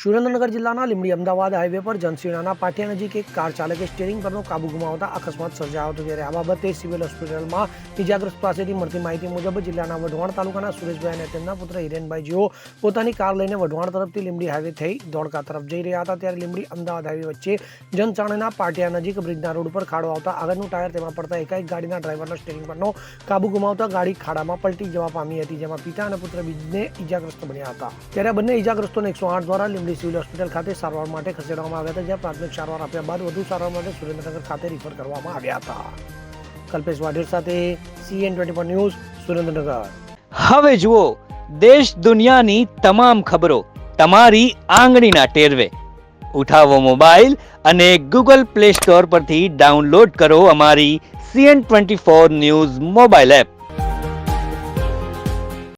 સુરેન્દ્રનગર જિલ્લાના લીંબડી અમદાવાદ હાઈવે પર જનસીણાના પાટિયા નજીક એક કાર ચાલકે સ્ટેરિંગ પરનો કાબુ ગુમાવતા અકસ્માત સર્જાયો હતો જ્યારે આ બાબતે સિવિલ હોસ્પિટલમાં ઇજાગ્રસ્ત પાસેથી મળતી માહિતી મુજબ જિલ્લાના વઢવાણ તાલુકાના સુરેશભાઈ અને તેમના પુત્ર હિરેનભાઈ જેઓ પોતાની કાર લઈને વઢવાણ તરફથી લીંબડી હાઈવે થઈ ધોળકા તરફ જઈ રહ્યા હતા ત્યારે લીંબડી અમદાવાદ હાઈવે વચ્ચે જનચાણના પાટિયા નજીક બ્રિજના રોડ પર ખાડો આવતા આગળનું ટાયર તેમાં પડતા એકાએક ગાડીના ડ્રાઈવરના સ્ટેરિંગ પરનો કાબુ ગુમાવતા ગાડી ખાડામાં પલટી જવા પામી હતી, જેમાં પિતા અને પુત્ર બીજને ઇજાગ્રસ્ત બન્યા હતા. ત્યારે બંને ઇજાગ્રસ્તોને એકસો આઠ દ્વારા લીંબડી સિવિલ હોસ્પિટલ ખાતે સારવાર માટે ખસેડવામાં આવ્યા હતા, જ્યાં પ્રાથમિક સારવાર આપ્યા બાદ વધુ સારવાર માટે સુરેન્દ્રનગર ખાતે રિફર કરવામાં આવ્યા હતા. કલ્પેશ વાઢેર સાથે સીએન ટ્વેન્ટી ન્યૂઝ, સુરેન્દ્રનગર. હવે જુઓ, દેશ દુનિયાની તમામ ખબરો તમારી આંગળીના ટેરવે. ઉઠાવો મોબાઈલ અને ગૂગલ પ્લે સ્ટોર પરથી ડાઉનલોડ કરો અમારી CN twenty four news mobile app.